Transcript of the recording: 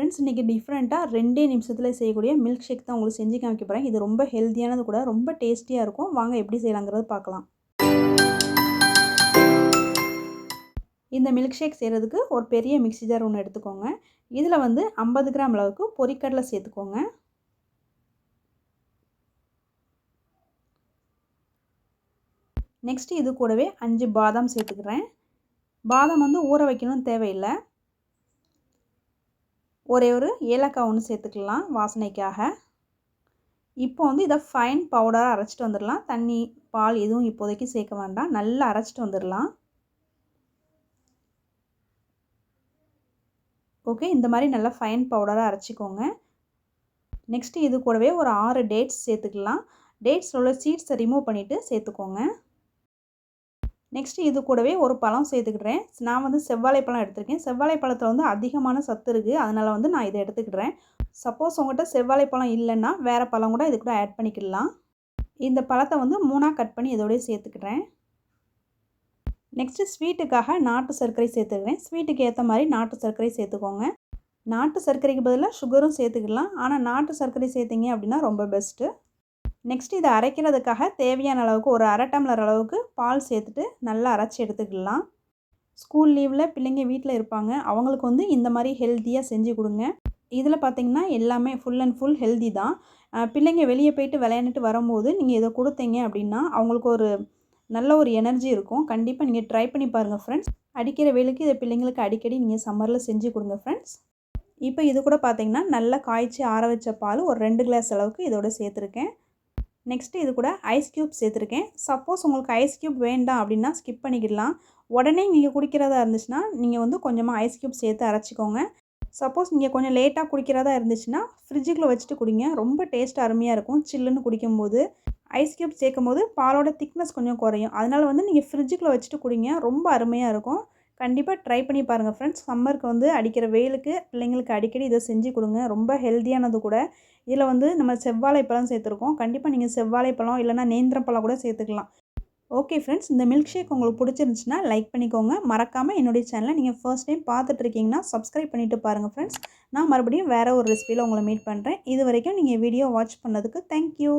Friends இன்றைக்கி டிஃப்ரெண்ட்டாக ரெண்டே நிமிஷத்தில் செய்யக்கூடிய மில்க் ஷேக் தான் உங்களுக்கு செஞ்சு காமிக்க போகிறேன் இது ரொம்ப ஹெல்த்தியானது கூட ரொம்ப டேஸ்டியாக இருக்கும். வாங்க எப்படி செய்யலாங்கிறது பார்க்கலாம். இந்த மில்க் ஷேக் செய்கிறதுக்கு ஒரு பெரிய மிக்சி ஜார் ஒன்று எடுத்துக்கோங்க. இதில் வந்து ஐம்பது கிராம் அளவுக்கு பொரிக்கடலை சேர்த்துக்கோங்க. நெக்ஸ்ட்டு இது கூடவே அஞ்சு பாதாம் சேர்த்துக்கிறேன். பாதாம் வந்து ஊற வைக்கணும்னு தேவையில்லை. ஒரே ஒரு ஏலக்காய் ஒன்று சேர்த்துக்கலாம் வாசனைக்காக. இப்போ வந்து இதை ஃபைன் பவுடராக அரைச்சிட்டு வந்துடலாம். தண்ணி பால் எதுவும் இப்போதைக்கு சேர்க்க வேண்டாம். நல்லா அரைச்சிட்டு வந்துடலாம். ஓகே இந்த மாதிரி நல்லா ஃபைன் பவுடராக அரைச்சிக்கோங்க. நெக்ஸ்ட்டு இது கூடவே ஒரு ஆறு டேட்ஸ் சேர்த்துக்கலாம். டேட்ஸில் உள்ள சீட்ஸை ரிமூவ் பண்ணிவிட்டு சேர்த்துக்கோங்க. நெக்ஸ்ட்டு இது கூடவே ஒரு பழம் சேர்த்துக்கிட்றேன். நான் வந்து செவ்வாழை பழம் எடுத்திருக்கேன். செவ்வாழை பழத்தில் வந்து அதிகமான சத்து இருக்குது அதனால் வந்து நான் இதை எடுத்துக்கிடுறேன். சப்போஸ் உங்கள்கிட்ட செவ்வாழை பழம் இல்லைன்னா வேறு பழம் கூட இது கூட ஆட் பண்ணிக்கிடலாம். இந்த பழத்தை வந்து மூணாக கட் பண்ணி இதோடய சேர்த்துக்கிட்றேன். நெக்ஸ்ட்டு ஸ்வீட்டுக்காக நாட்டு சர்க்கரை சேர்த்துக்கிறேன் ஸ்வீட்டுக்கு ஏற்ற மாதிரி நாட்டு சர்க்கரை சேர்த்துக்கோங்க. நாட்டு சர்க்கரைக்கு பதிலாக சுகரும் சேர்த்துக்கிடலாம். ஆனால் நாட்டு சர்க்கரை சேர்த்திங்க அப்படின்னா ரொம்ப பெஸ்ட்டு நெக்ஸ்ட் இதை அரைக்கிறதுக்காக தேவையான அளவுக்கு ஒரு அரை டம்ளர் அளவுக்கு பால் சேர்த்துட்டு நல்லா அரைச்சி எடுத்துக்கலாம். ஸ்கூல் லீவில் பிள்ளைங்க வீட்டில் இருப்பாங்க. அவங்களுக்கு வந்து இந்த மாதிரி ஹெல்த்தியாக செஞ்சு கொடுங்க. இதில் பார்த்திங்கன்னா எல்லாமே ஃபுல் அண்ட் ஃபுல் ஹெல்தி தான். பிள்ளைங்க வெளியே போயிட்டு விளையாண்டுட்டு வரும்போது நீங்கள் இதை கொடுத்தீங்க அப்படின்னா அவங்களுக்கு ஒரு நல்ல ஒரு எனர்ஜி இருக்கும். கண்டிப்பாக நீங்கள் ட்ரை பண்ணி பாருங்கள் ஃப்ரெண்ட்ஸ் அடிக்கிற வேலைக்கு இதை பிள்ளைங்களுக்கு அடிக்கடி நீங்கள் சம்மரில் செஞ்சு கொடுங்க ஃப்ரெண்ட்ஸ் இப்போ இது கூட பார்த்திங்கன்னா நல்லா காய்ச்சி ஆற வச்ச பால் ஒரு ரெண்டு கிளாஸ் அளவுக்கு இதோட சேர்த்துருக்கேன். நெக்ஸ்ட்டு இது கூட ஐஸ் க்யூப் சேர்த்துருக்கேன். சப்போஸ் உங்களுக்கு ஐஸ் க்யூப் வேண்டாம் அப்படின்னா ஸ்கிப் பண்ணிக்கிடலாம். உடனே நீங்கள் குடிக்கிறதா இருந்துச்சுன்னா நீங்கள் வந்து கொஞ்சமாக ஐஸ் க்யூப் சேர்த்து அரைச்சிக்கோங்க. சப்போஸ் நீங்கள் கொஞ்சம் லேட்டாக குடிக்கிறதா இருந்துச்சுன்னா ஃப்ரிட்ஜுக்குள்ளே வச்சுட்டு குடிங்க. ரொம்ப டேஸ்ட் அருமையாக இருக்கும். சில்லுன்னு குடிக்கும்போது. ஐஸ் க்யூப் சேர்க்கும் போது பாலோட திக்னஸ் கொஞ்சம் குறையும். அதனால் வந்து நீங்கள் ஃப்ரிட்ஜுக்குள்ளே வச்சுட்டு குடிங்க. ரொம்ப அருமையாக இருக்கும். கண்டிப்பாக ட்ரை பண்ணி பாருங்கள் ஃப்ரெண்ட்ஸ் சம்மருக்கு வந்து அடிக்கிற வெயிலுக்கு பிள்ளைங்களுக்கு அடிக்கடி இதை செஞ்சு கொடுங்க. ரொம்ப ஹெல்த்தியானது கூட. இதில் வந்து நம்ம செவ்வாழை பழம் சேர்த்துருக்கோம். கண்டிப்பாக நீங்கள் செவ்வாழை பழம் இல்லைனா நேந்திரம் பழம் கூட சேர்த்துக்கலாம். ஓகே ஃப்ரெண்ட்ஸ் இந்த மில்க் ஷேக் உங்களுக்கு பிடிச்சிருந்துச்சுன்னா லைக் பண்ணிக்கோங்க. மறக்காமல் என்னுடைய சேனலை நீங்கள் ஃபர்ஸ்ட் டைம் பார்த்துட்ருக்கீங்கன்னா சப்ஸ்கிரைப் பண்ணிவிட்டு பாருங்கள் ஃப்ரெண்ட்ஸ் நான் மறுபடியும் வேறு ஒரு ரெசிபியில் உங்களை மீட் பண்ணுறேன் இது வரைக்கும் நீங்கள் வீடியோ வாட்ச் பண்ணதுக்கு தேங்க்யூ